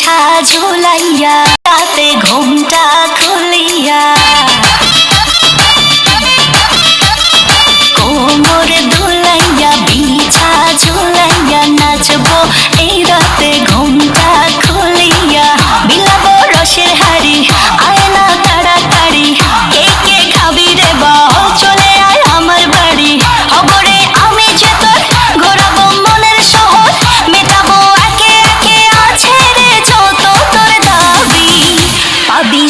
পিঠা ঝুলাইয়া রাতে ঘুমটা খুলে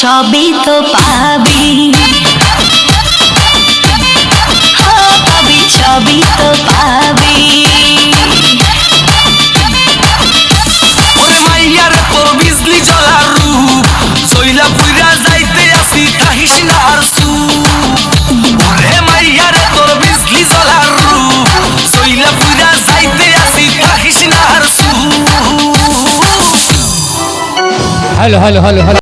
সবই তো পাবি। ও পাবি সবই তো পাবি। ওরে মাইয়ার তোর বিজলি জ্বলার রূপ। সইলা পুইরা যাইতে আসি কাহিস না আর সুপ ওরে মাইয়ার তোর বিজলি জ্বলার রূপ। সইলা পুইরা যাইতে আসি কাহিস না আর সুপ হ্যালো হ্যালো হ্যালো হ্যালো